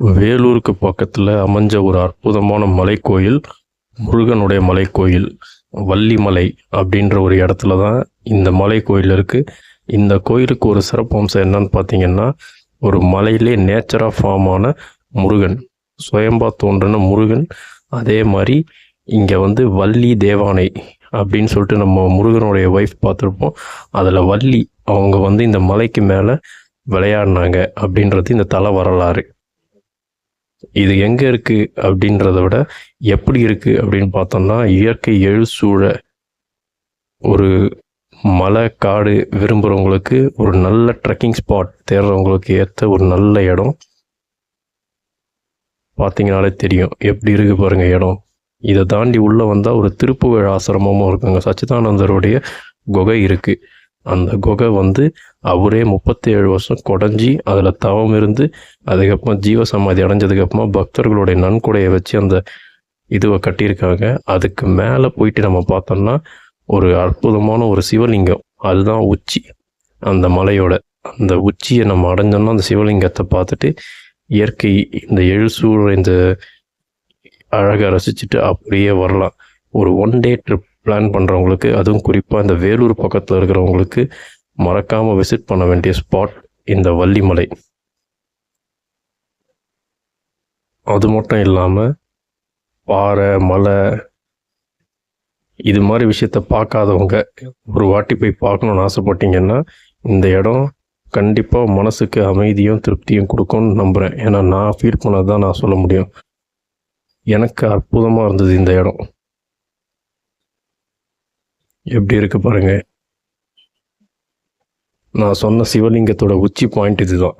வேலூருக்கு பக்கத்தில் அமைஞ்ச ஒரு அற்புதமான மலைக்கோயில் முருகனுடைய மலைக்கோயில் வள்ளிமலை அப்படின்ற ஒரு இடத்துல தான் இந்த மலை கோயில் இருக்குது இந்த கோயிலுக்கு ஒரு சிறப்பம்சம் என்னன்னு பார்த்தீங்கன்னா ஒரு மலையிலே நேச்சராக ஃபார்ம் ஆன முருகன் சுயம்பா தோன்றின முருகன். அதே மாதிரி இங்கே வந்து வள்ளி தேவானை அப்படின்னு சொல்லிட்டு நம்ம முருகனுடைய ஒய்ஃப் பார்த்துருப்போம். அதில் வள்ளி அவங்க வந்து இந்த மலைக்கு மேலே விளையாடினாங்க அப்படின்றது இந்த தலை வரலாறு. இது எங்கே இருக்குது அப்படின்றத விட எப்படி இருக்குது அப்படின்னு பார்த்தோம்னா இயற்கை எழுசூழ ஒரு மலை காடு விரும்புகிறவங்களுக்கு ஒரு நல்ல ட்ரெக்கிங் ஸ்பாட் தேடுறவங்களுக்கு ஏற்ற ஒரு நல்ல இடம் பார்த்தீங்கனாலே தெரியும். எப்படி இருக்கு பாருங்க இடம். இதை தாண்டி உள்ளே வந்தால் ஒரு திருப்புகழ் ஆசிரமமும் இருக்குங்க. சச்சிதானந்தருடைய குகை இருக்குது அந்த குகை வந்து அவரே முப்பத்தி ஏழு வருஷம் குடஞ்சி அதில் தவம் இருந்து அதுக்கப்புறம் ஜீவசமாதி அடைஞ்சதுக்கப்புறமா பக்தர்களுடைய நன்கொடையை வச்சு அந்த இதுவை கட்டியிருக்காங்க. அதுக்கு மேலே போயிட்டு நம்ம பார்த்தோம்னா ஒரு அற்புதமான ஒரு சிவலிங்கம். அதுதான் உச்சி. அந்த மலையோட அந்த உச்சியை நம்ம அடைஞ்சோம்னா அந்த சிவலிங்கத்தை பார்த்துட்டு இயற்கை இந்த எழுசூழ் இந்த அழகை ரசிச்சுட்டு அப்படியே வரலாம். ஒரு ஒன் டே ட்ரிப் பிளான் பண்ணுறவங்களுக்கு அதுவும் குறிப்பாக இந்த வேலூர் பக்கத்தில் இருக்கிறவங்களுக்கு மறக்காமல் விசிட் பண்ண வேண்டிய ஸ்பாட் இந்த வள்ளிமலை. அது மட்டும் இல்லாமல் பாறை மலை இது மாதிரி விஷயத்த பார்க்காதவங்க ஒரு வாட்டி போய் பார்க்கணுன்னு ஆசைப்பட்டீங்கன்னா இந்த இடம் கண்டிப்பாக மனசுக்கு அமைதியும் திருப்தியும் கொடுக்கும்னு நம்புகிறேன் ஏன்னா நான் ஃபீல் பண்ணது தான் நான் சொல்ல முடியும். எனக்கு அற்புதமாக இருந்தது இந்த இடம். எப்படி இருக்கு பாருங்க. நான் சொன்ன சிவலிங்கத்தோட உச்சி பாயிண்ட் இதுதான்.